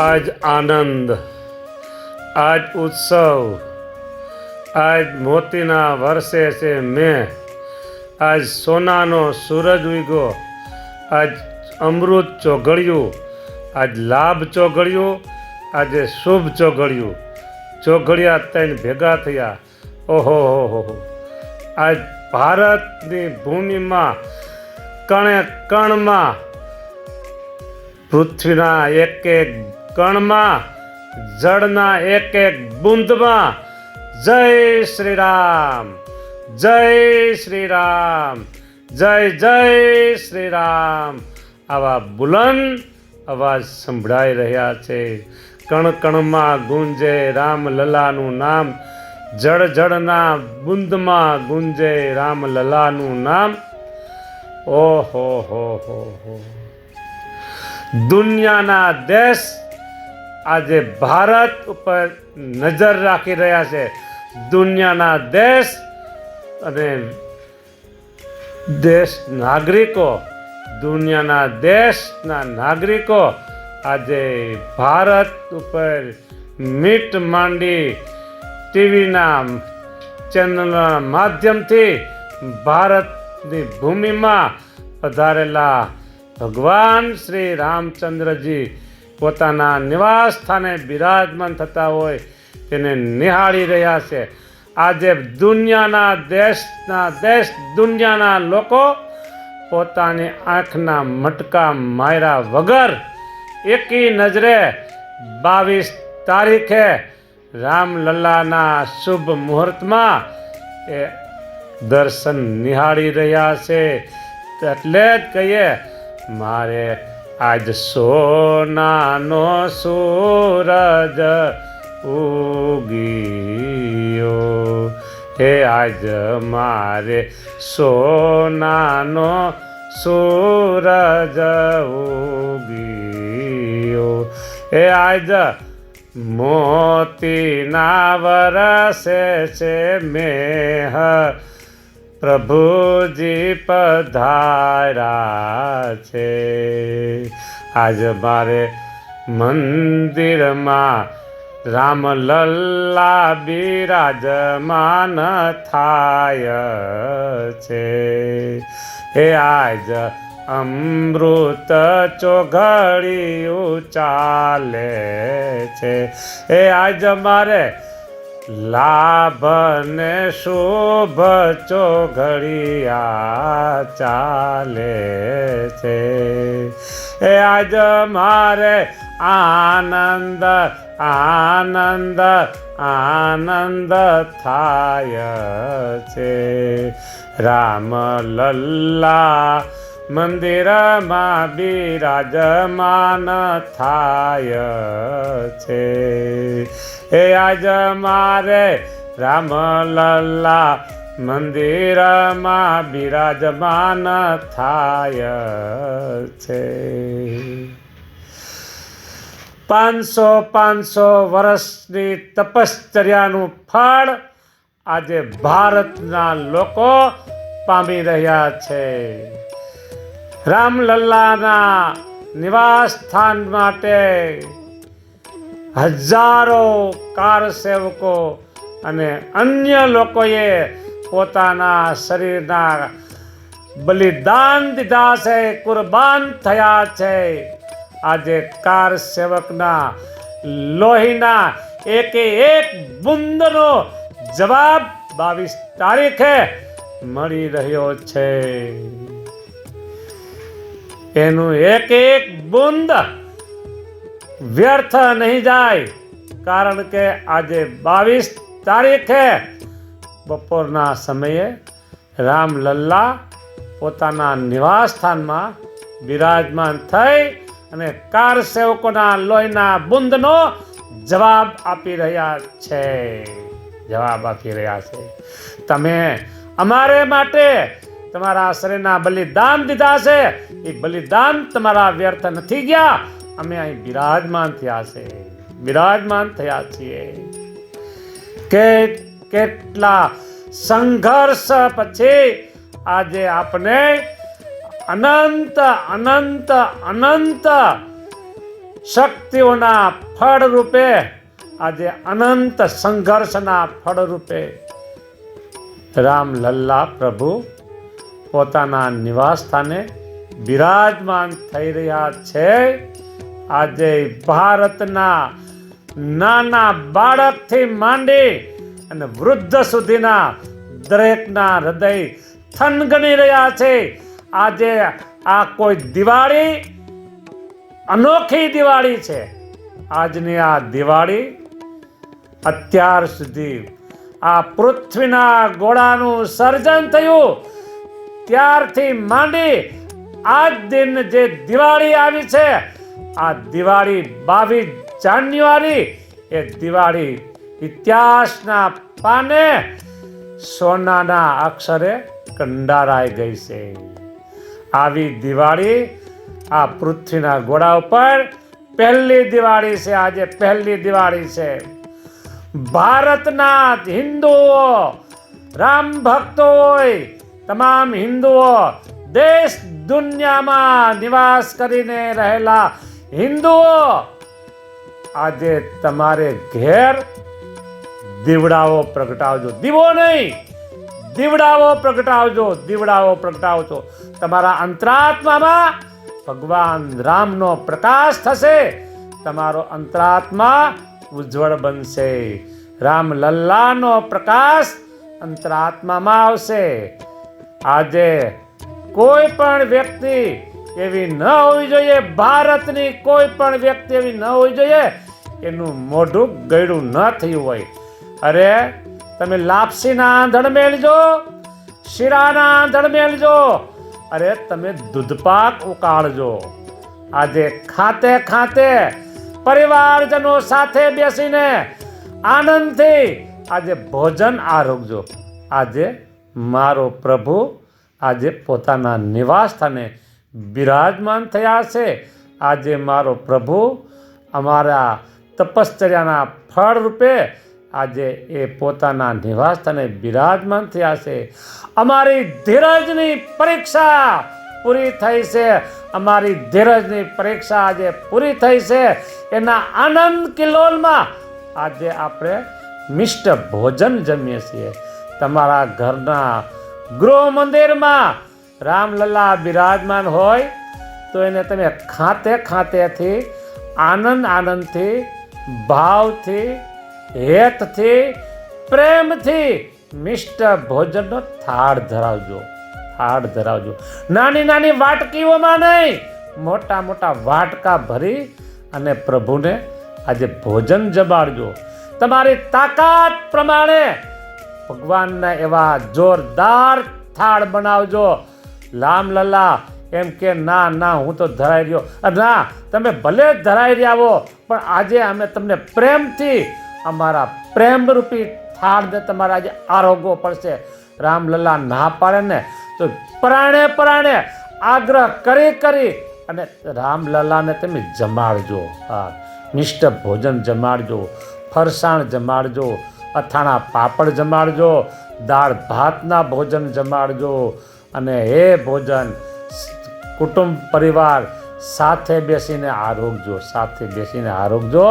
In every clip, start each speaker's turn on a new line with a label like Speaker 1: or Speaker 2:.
Speaker 1: આજ આનંદ, આજ ઉત્સવ, આજ મોતીના વર્ષે છે મેં, આજ સોનાનો સૂરજ ઉગ્યો, આજ અમૃત ચોઘડ્યું, આજ લાભ ચોઘડ્યું, આજે શુભ ચોઘડ્યું. ચોઘડિયા ત્રણ ભેગા થયા. ઓહો હો હો. આજ ભારતની ભૂમિમાં, કણે કણમાં, પૃથ્વીના એક એક કણમાં, જળના એક એક બુંદમાં. જય શ્રી રામ જય શ્રી રામ જય જય શ્રી રામ આવા બુલંદ અવાજ સંભળાઈ રહ્યા છે. કણ કણમાં ગુંજે રામ લલાનું નામ. જળ જળના બુંદમાં ગુંજે રામ લલાનું નામ. ઓહો, હો હો હો. દુનિયાના દેશ આજે ભારત ઉપર નજર રાખી રહ્યા છે. દુનિયાના દેશ અને દેશ નાગરિકો, દુનિયાના દેશના નાગરિકો આજે ભારત ઉપર મીટ માંડી ટીવીના ચેનલના માધ્યમથી ભારતની ભૂમિમાં પધારેલા ભગવાન શ્રી રામચંદ્રજી પોતાના નિવાસ સ્થાને બિરાજમાન થતા હોય તેને નિહાળી રહ્યા છે. આજે દુનિયાના દેશના દેશ દુનિયાના લોકો પોતાની આંખના મટકા માર્યા વગર એકી નજરે બાવીસ તારીખે રામલલ્લાના શુભ મુહૂર્તમાં એ દર્શન નિહાળી રહ્યા છે. એટલે જ કહીએ, મારે આજ સોનાનો સૂરજ ઉગીયો. હે આજ મારે સોનાનો સૂરજ ઉગીયો. હે આજ મોતીના વરસે છે મેહ પ્રભુજી પધારા છે. આજ મારે મંદિરમાં રામલલ્લા બિરાજમાન થાય છે. હે આજ અમૃત ચોઘડિયું ચાલે છે. એ આજ મારે લાભ ને શુભ ચોઘડિયા ચાલે છે. એ આજ મારે આનંદ આનંદ આનંદ થાય છે. રામ લલ્લા મંદિરમાં બિરાજમાન થાય છે. એ આજ મારે રામલલ્લા મંદિરમાં બિરાજમાન થાય છે. પાંચસો પાંચસો વર્ષની તપશ્ચર્યાનું ફળ આજે ભારતના લોકો પામી રહ્યા છે. રામલલ્લાના નિવાસ સ્થાન માટે હજારો કાર સેવકો અને અન્ય લોકોએ પોતાના શરીરના બલિદાન દીધા છે, કુરબાન થયા છે. આજે કાર સેવકના લોહીના એકે એક બુંદનો જવાબ બાવીસ તારીખે મળી રહ્યો છે. એનું એક એક બુંદ વ્યર્થ નહીં જાય. કારણ કે આજે બાવીસ તારીખે બપોરના સમયે રામલલ્લા પોતાના નિવાસ સ્થાનમાં બિરાજમાન થઈ અને કાર સેવકોના લોહીના બુંદનો જવાબ આપી રહ્યા છે. જવાબ આપી રહ્યા છે. તમે અમારે માટે તમારા શરીરના બલિદાન દીધા છે. એ બલિદાન તમારા વ્યર્થ નથી ગયા. અમે અહીં બિરાજમાન થયા છે. બિરાજમાન થયા છીએ. કે કેટલા સંઘર્ષ પછી આજે આપણે અનંત અનંત અનંત શક્તિઓના ફળ રૂપે આજે અનંત સંઘર્ષના ફળ રૂપે રામ લલ્લા પ્રભુ પોતાના નિવાસ સ્થાને બિરાજમાન થઈ રહ્યા છે. આજે ભારતના નાના બાળકથી માંડી અને વૃદ્ધ સુધીના દરેકના હૃદય થનગણી રહ્યા છે. આજે આ કોઈ દિવાળી અનોખી દિવાળી છે. આજની આ દિવાળી અત્યાર સુધી આ પૃથ્વીના ગોળાનું સર્જન થયું. ત્યારથી માંડી આજ દિન જે દિવાળી આવી છે, આ દિવાળી બાવીસ જાન્યુઆરી, એ દિવાળી ઇતિહાસના પાને સોનાના અક્ષરે કંડારાઈ ગઈ છે. આવી દિવાળી આ પૃથ્વીના ગોળા ઉપર પહેલી દિવાળી છે, આજે પહેલી દિવાળી છે. ભારતના હિન્દુઓ રામ ભક્તો હોય તમામ હિન્દુઓ દેશ દુનિયામાં નિવાસ કરીને રહેલા હિન્દુઓ, આજે તમારે ઘેર દીવડાઓ પ્રગટાવજો. દીવો નહીં, દીવડાઓ પ્રગટાવજો દીવડાઓ પ્રગટાવજો. તમારા અંતરાત્મામાં ભગવાન રામનો પ્રકાશ થશે, તમારો અંતરાત્મા ઉજ્જવળ બનશે. રામ લલ્લાનો પ્રકાશ અંતરાત્મામાં આવશે. આજે કોઈ પણ વ્યક્તિ એવી ન હોવી જોઈએ, ભારતની કોઈ પણ વ્યક્તિ એવી ન હોવી જોઈએ, એનું મોઢું ગળ્યું ન થયું હોય. અરે, તમે લાપસીના આંધણ મેળજો શીરાના આંધણ મેળજો અરે, તમે દૂધપાક ઉકાળજો. આજે ખાતે ખાતે પરિવારજનો સાથે બેસીને આનંદથી આજે ભોજન આરોગજો. આજે મારો પ્રભુ આજે પોતાના નિવાસ સ્થાને બિરાજમાન થયા છે. આજે મારો પ્રભુ અમારા તપશ્ચર્યાના ફળ રૂપે આજે એ પોતાના નિવાસ સ્થાને બિરાજમાન થયા છે. અમારી ધીરજની પરીક્ષા પૂરી થઈ છે. અમારી ધીરજની પરીક્ષા આજે પૂરી થઈ છે. એના આનંદ કિલોલમાં આજે આપણે મિષ્ટ ભોજન જમીએ છીએ. તમારા ઘરના ગૃહ મંદિરમાં રામલલ્લા બિરાજમાન હોય, તો એને તમે ખાતે ખાતેથી આનંદ આનંદથી, ભાવથી, હેતથી, પ્રેમથી મિષ્ટ ભોજનનો થાળ ધરાવજો. થાળ ધરાવજો. નાની નાની વાટકીઓમાં નહીં, મોટા મોટા વાટકા ભરી અને પ્રભુને આજે ભોજન જમાડજો. તમારી તાકાત પ્રમાણે ભગવાનના એવા જોરદાર થાળ બનાવજો. લામલલા એમ કે ના ના, હું તો ધરાઈ રહ્યો. ના, તમે ભલે ધરાઈ રહ્યા હો, પણ આજે અમે તમને પ્રેમથી અમારા પ્રેમરૂપી થાળને તમારે આજે આરોગવો પડશે. રામલલ્લા ના પાડે ને, તો પરાણે પરાણે આગ્રહ કરી કરી અને રામલલ્લાને તમે જમાડજો. હા, મિષ્ટ ભોજન જમાડજો, ફરસાણ જમાડજો અથાણા પાપડ જમાડજો, દાળ ભાતના ભોજન જમાડજો અને એ ભોજન, કુટુંબ પરિવાર સાથે બેસીને આરોગજો, સાથે બેસીને આરોગજો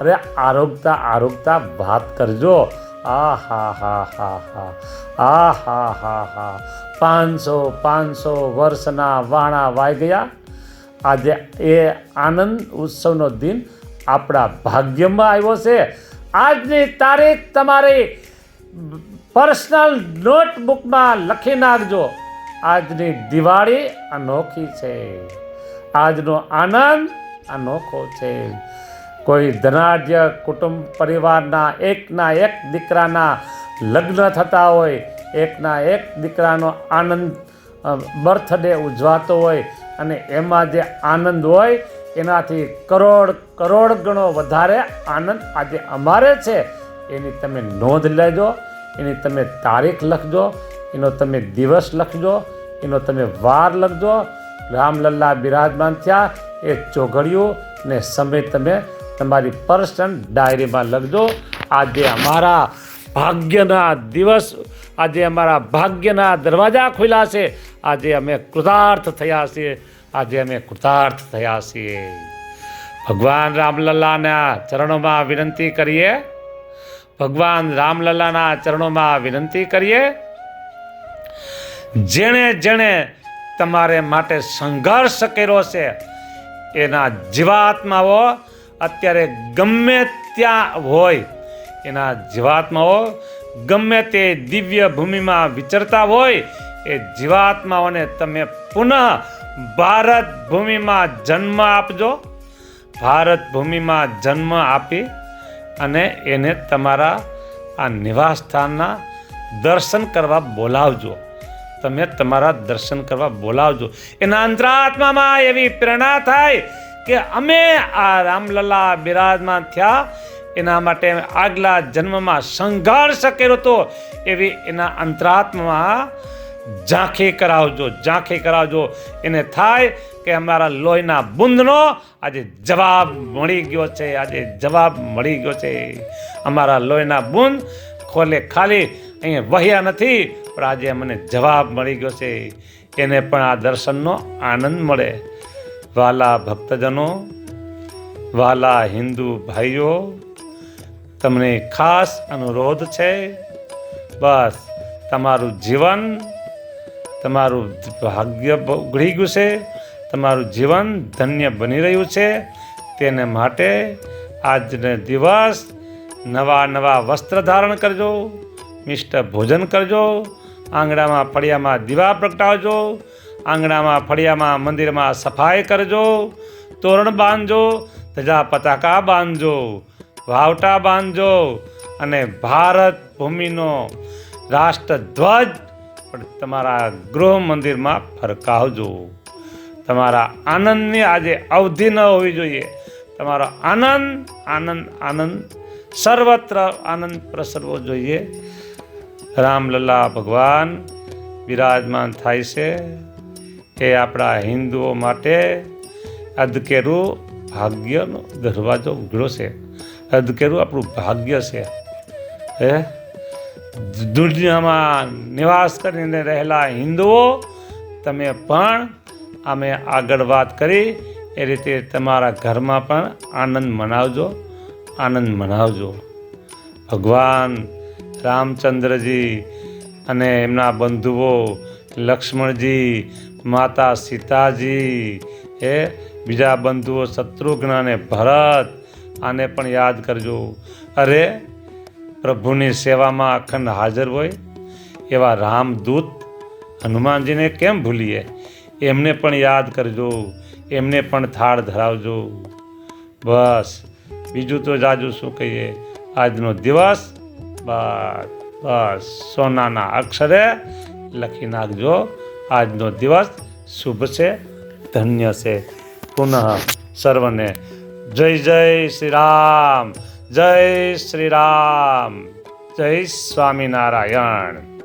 Speaker 1: અરે આરોગતા આરોગતા વાત કરજો. આ હા હા હા હા. આ હા હા હા. પાંચસો પાંચસો વર્ષના વાણા વાઈ ગયા. આજે એ આનંદ ઉત્સવનો દિન આપણા ભાગ્યમાં આવ્યો છે. આજની તારીખ તમારી પર્સનલ નોટબુકમાં લખી નાખજો. આજની દિવાળી અનોખી છે. આજનો આનંદ અનોખો છે. કોઈ ધનાઢ્ય કુટુંબ પરિવારના એકના એક દીકરાના લગ્ન થતા હોય, એકના એક દીકરાનો આનંદ બર્થડે ઉજવાતો હોય અને એમાં જે આનંદ હોય એનાથી કરોડ કરોડ ગણો વધારે આનંદ આજે અમારે છે. એની તમે નોંધ લેજો, એની તમે તારીખ લખજો, એનો તમે દિવસ લખજો, એનો તમે વાર લખજો. રામલલ્લા બિરાજમાન થયા, એ ચોઘડિયું ને સમય તમે તમારી પર્સનલ ડાયરીમાં લખજો. આજે અમારા ભાગ્યના દિવસ, આજે અમારા ભાગ્યના દરવાજા ખુલ્યા છે. આજે અમે કૃતાર્થ થયા છીએ. આજે અમે કૃતાર્થ થયા છીએ. ભગવાન રામલલ્લાના ચરણોમાં વિનંતી કરીએ. ભગવાન રામલલ્લાના ચરણોમાં વિનંતી કરીએ. જેણે જેણે તમારે માટે સંઘર્ષ કર્યો છે, એના જીવાત્માઓ અત્યારે ગમે ત્યાં હોય, એના જીવાત્માઓ ગમે તે દિવ્ય ભૂમિમાં વિચરતા હોય, એ જીવાત્માઓને તમે પુનઃ ભારત ભૂમિમાં જન્મ આપજો. ભારત ભૂમિમાં જન્મ આપી અને એને તમારા આ નિવાસ સ્થાનના દર્શન કરવા બોલાવજો. તમે તમારા દર્શન કરવા બોલાવજો. એના અંતરાત્મામાં એવી પ્રેરણા થાય કે અમે આ રામલલા બિરાજમાન થયા. એના માટે આગલા જન્મમાં સંઘર્ષ કર્યો હતો. એવી એના અંતરાત્મામાં ઝાંખી કરાવજો ઝાંખી કરાવજો. એને થાય કે અમારા લોહીના બુંદનો આજે જવાબ મળી ગયો છે, આજે જવાબ મળી ગયો છે. અમારા લોહીના બુંદ ખોલે ખાલી, અહીંયા વહ્યા નથી, પણ આજે મને જવાબ મળી ગયો છે. એને પણ આ દર્શનનો આનંદ મળે. વાલા ભક્તજનો, વાલા હિન્દુ ભાઈઓ, તમને ખાસ અનુરોધ છે. બસ, તમારું જીવન તમારું ભાગ્ય ઉઘડી ગયું છે, તમારું જીવન ધન્ય બની રહ્યું છે. તેને માટે આજને દિવસ નવા નવા વસ્ત્ર ધારણ કરજો, મિષ્ટ ભોજન કરજો, આંગણામાં ફળિયામાં દીવા પ્રગટાવજો, આંગણામાં ફળિયામાં મંદિરમાં સફાઈ કરજો, તોરણ બાંધજો, ધજા પતાકા બાંધજો, વાવટા બાંધજો અને ભારત ભૂમિનો રાષ્ટ્રધ્વજ પણ તમારા ગૃહ મંદિરમાં ફરકાવજો. તમારા આનંદની આજે અવધિ ન હોવી જોઈએ. તમારો આનંદ આનંદ આનંદ, સર્વત્ર આનંદ પ્રસરવો જોઈએ. રામલલ્લા ભગવાન બિરાજમાન થાય છે. એ આપણા હિન્દુઓ માટે અધકેરું ભાગ્યનો દરવાજો ઉઘડો છે. અધકેરું આપણું ભાગ્ય છે. હે? દુનિયામાં નિવાસ કરીને રહેલા હિન્દુઓ, તમે પણ અમે આગળ વાત કરી, એ રીતે તમારા ઘરમાં પણ આનંદ મનાવજો આનંદ મનાવજો. ભગવાન રામચંદ્રજી અને એમના બંધુઓ, લક્ષ્મણજી, માતા સીતાજી, એ બીજા બંધુઓ, શત્રુઘ્ન અને ભરત, આને પણ યાદ કરજો. અરે પ્રભુની સેવામાં અખંડ હાજર હોય, એવા રામદૂત હનુમાનજીને કેમ ભૂલીએ? એમને પણ યાદ કરજો, એમને પણ થાળ ધરાવજો. બસ, બીજું તો જાજુ શું કહીએ? આજનો દિવસ, બસ બસ, સોનાના અક્ષરે લખી નાખજો. આજનો દિવસ શુભ છે, ધન્ય છે. પુનઃ સર્વને જય જય શ્રી રામ. જય શ્રી રામ. જય સ્વામિનારાયણ.